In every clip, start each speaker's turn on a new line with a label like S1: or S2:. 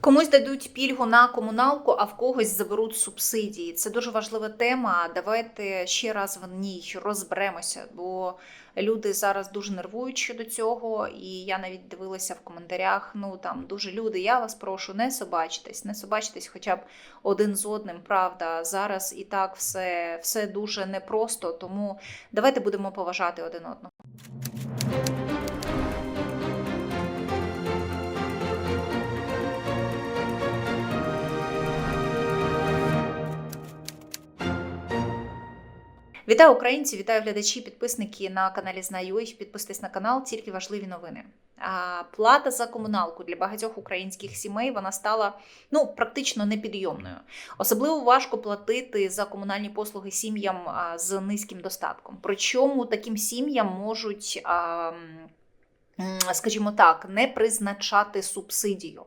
S1: Комусь дадуть пільгу на комуналку, а в когось заберуть субсидії. Це дуже важлива тема. Давайте ще раз в ній розберемося, бо люди зараз дуже нервують щодо цього. І я навіть дивилася в коментарях. Ну там дуже люди. Я вас прошу, не собачтесь, не собачтесь, хоча б один з одним. Правда, зараз і так все, все дуже непросто. Тому давайте будемо поважати один одного. Вітаю українці, вітаю глядачі, підписники на каналі Знаю. Підписуйтесь на канал, тільки важливі новини. А, Плата за комуналку для багатьох українських сімей вона стала ну практично непідйомною. Особливо важко платити за комунальні послуги сім'ям з низьким достатком. Причому таким сім'ям можуть. Скажімо так, не призначати субсидію.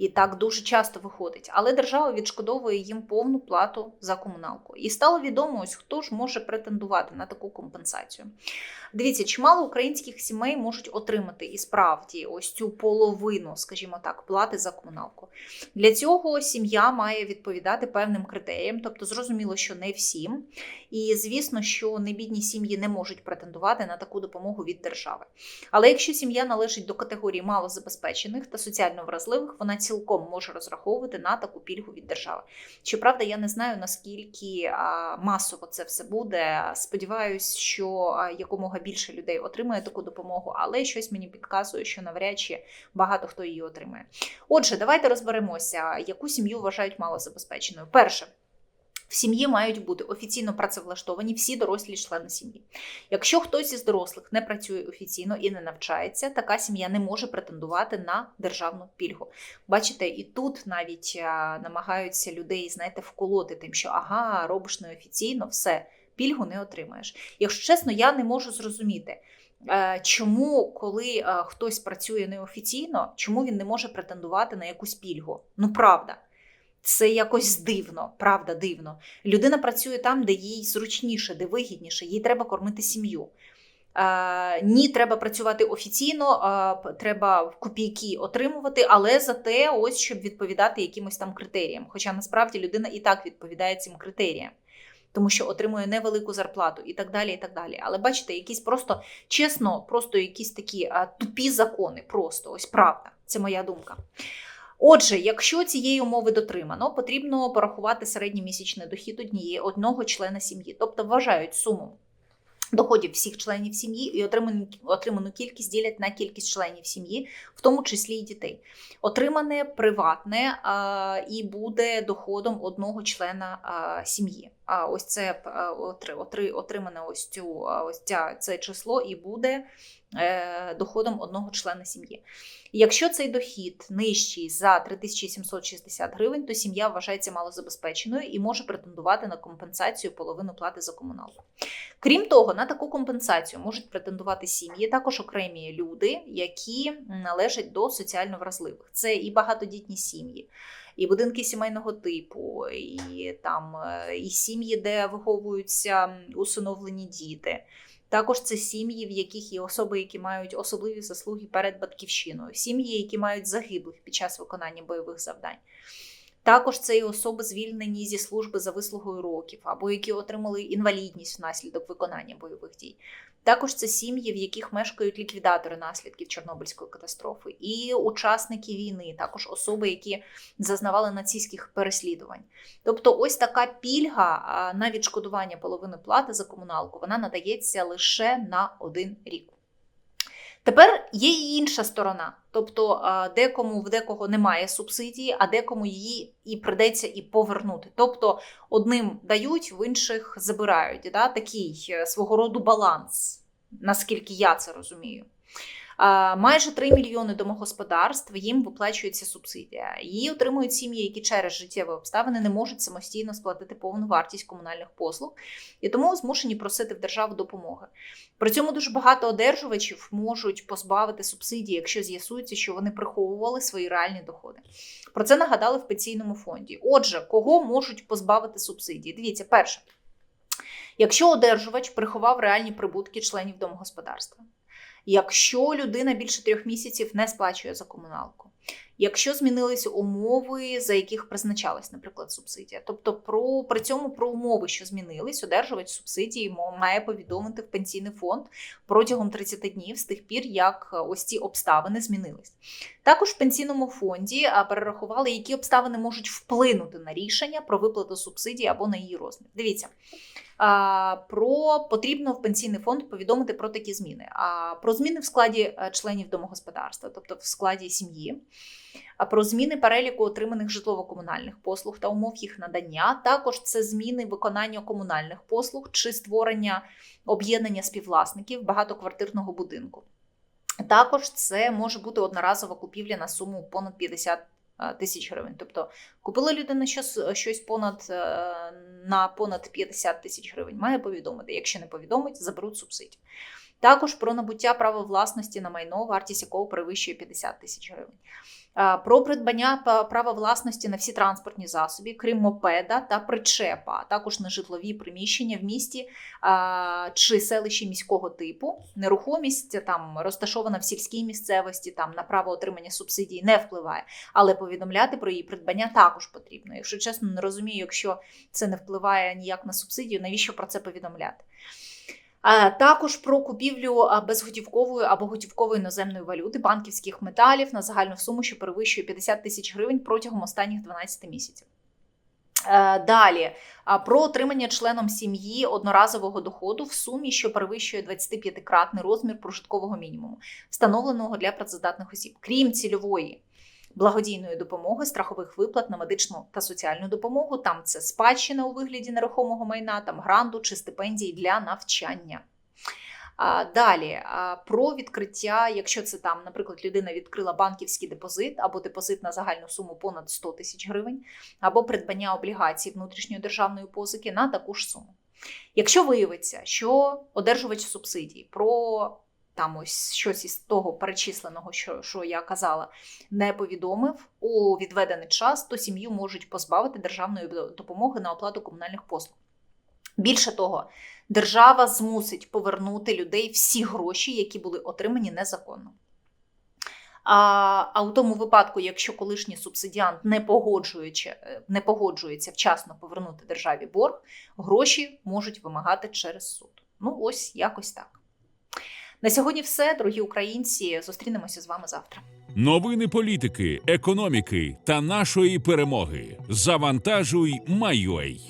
S1: І так дуже часто виходить. Але держава відшкодовує їм повну плату за комуналку. І стало відомо, ось хто ж може претендувати на таку компенсацію. Дивіться, чимало українських сімей можуть отримати і справді ось цю половину, скажімо так, плати за комуналку. Для цього сім'я має відповідати певним критеріям, тобто зрозуміло, що не всім. І звісно, що небідні сім'ї не можуть претендувати на таку допомогу від держави. Але якщо сім'я належить до категорії малозабезпечених та соціально вразливих, вона цілком може розраховувати на таку пільгу від держави. Щоправда, я не знаю наскільки масово це все буде. Сподіваюсь, що якомога більше людей отримає таку допомогу, але щось мені підказує, що навряд чи багато хто її отримає. Отже, давайте розберемося, яку сім'ю вважають малозабезпеченою. Перше. В сім'ї мають бути офіційно працевлаштовані всі дорослі члени сім'ї. Якщо хтось із дорослих не працює офіційно і не навчається, така сім'я не може претендувати на державну пільгу. Бачите, і тут навіть намагаються людей, знаєте, вколоти тим, що ага, робиш неофіційно, все, пільгу не отримаєш. Якщо чесно, я не можу зрозуміти. е, Чому, коли е, хтось працює неофіційно, чому він не може претендувати на якусь пільгу? Ну правда, це якось дивно, правда, дивно. Людина працює там, де їй зручніше, де вигідніше, їй треба кормити сім'ю. Ні, треба працювати офіційно, треба копійки отримувати, але зате ось щоб відповідати якимось там критеріям. Хоча насправді людина і так відповідає цим критеріям, тому що отримує невелику зарплату і так далі. і так далі. Але бачите, якісь просто чесно, просто якісь такі тупі закони. Просто ось правда. Це моя думка. Отже, якщо цієї умови дотримано, потрібно порахувати середній місячний дохід однієї одного члена сім'ї, тобто вважають суму доходів всіх членів сім'ї і отриману, отриману кількість ділять на кількість членів сім'ї, в тому числі і дітей. Отримане приватне а, і буде доходом одного члена сім'ї. А ось це отримане ось цю ось ця, це число і буде доходом одного члена сім'ї. Якщо цей дохід нижчий за 3760 гривень, то сім'я вважається малозабезпеченою і може претендувати на компенсацію половину плати за комуналку. Крім того, на таку компенсацію можуть претендувати сім'ї, також окремі люди, які належать до соціально вразливих. Це і багатодітні сім'ї, і будинки сімейного типу, і там е, і сім'ї, де виховуються усиновлені діти. Також це сім'ї, в яких є особи, які мають особливі заслуги перед батьківщиною, сім'ї, які мають загиблих під час виконання бойових завдань. Також це і особи, звільнені зі служби за вислугою років, або які отримали інвалідність внаслідок виконання бойових дій. Також це сім'ї, в яких мешкають ліквідатори наслідків Чорнобильської катастрофи, і учасники війни, також особи, які зазнавали нацистських переслідувань. Тобто, ось така пільга на відшкодування половини плати за комуналку вона надається лише на один рік. Тепер є і інша сторона, тобто декому в декого немає субсидії, а декому її і придеться і повернути. Тобто одним дають, в інших забирають. Да? Такий е, свого роду баланс, наскільки я це розумію. Майже 3 мільйони домогосподарств їм виплачується субсидія. Її отримують сім'ї, які через життєві обставини не можуть самостійно сплатити повну вартість комунальних послуг, і тому змушені просити в державу допомоги. При цьому дуже багато одержувачів можуть позбавити субсидії, якщо з'ясується, що вони приховували свої реальні доходи. Про це нагадали в пенсійному фонді. Отже, кого можуть позбавити субсидії? Дивіться, перше, якщо одержувач приховав реальні прибутки членів домогосподарства. Якщо людина більше трьох місяців не сплачує за комуналку. Якщо змінились умови, за яких призначалась, наприклад, субсидія, тобто про при цьому про умови, що змінились, одержувач субсидії має повідомити в пенсійний фонд протягом 30 днів з тих пір, як е, ось ці обставини змінились. Також в пенсійному фонді перерахували, які обставини можуть вплинути на рішення про виплату субсидії або на її розмір. Дивіться. Про потрібно в пенсійний фонд повідомити про такі зміни. А про зміни в складі е, членів домогосподарства, тобто в складі сім'ї, про зміни переліку отриманих житлово-комунальних послуг та умов їх надання. Також це зміни виконання комунальних послуг чи створення об'єднання співвласників багатоквартирного будинку. Також це може бути одноразова купівля на суму понад 50 е, тисяч гривень. Тобто купила людина щось, щось понад е, на понад 50 тисяч гривень, має повідомити. Якщо не повідомить, заберуть субсидію. Також про набуття права власності на майно, вартість якого перевищує 50 тисяч гривень. Про придбання права власності на всі транспортні засоби, крім мопеда та причепа, а також на житлові приміщення в місті чи селищі міського типу. Нерухомість там розташована в сільській місцевості, там на право отримання субсидій не впливає, але повідомляти про її придбання також потрібно. Якщо чесно, не розумію, якщо це не впливає ніяк на субсидію, навіщо про це повідомляти? Також про купівлю безготівкової або готівкової іноземної валюти банківських металів на загальну суму, що перевищує 50 тисяч гривень протягом останніх 12 місяців. Е, Далі про отримання членом сім'ї одноразового доходу в сумі, що перевищує 25-кратний розмір прожиткового мінімуму, встановленого для працездатних осіб, крім цільової благодійної допомоги, страхових виплат на медичну та соціальну допомогу. Там це спадщина у вигляді нерухомого майна, там гранту чи стипендії для навчання. Далі про відкриття, якщо це там, наприклад, людина відкрила банківський депозит або депозит на загальну суму понад 100 тисяч гривень, або придбання облігацій внутрішньої державної позики на таку ж суму. Якщо виявиться, що одержувач субсидій про там ось щось із того перечисленого, що, що я казала, не повідомив у відведений час, то сім'ю можуть позбавити державної допомоги на оплату комунальних послуг. Більше того, держава змусить повернути людей всі гроші, які були отримані незаконно. А, а у тому випадку, якщо колишній субсидіант не, е, не погоджується вчасно повернути державі борг, гроші можуть вимагати через суд. Ну, ось якось так. На сьогодні все, дорогі українці. Зустрінемося з вами завтра.
S2: Новини політики, економіки та нашої перемоги. Завантажуй, Майой.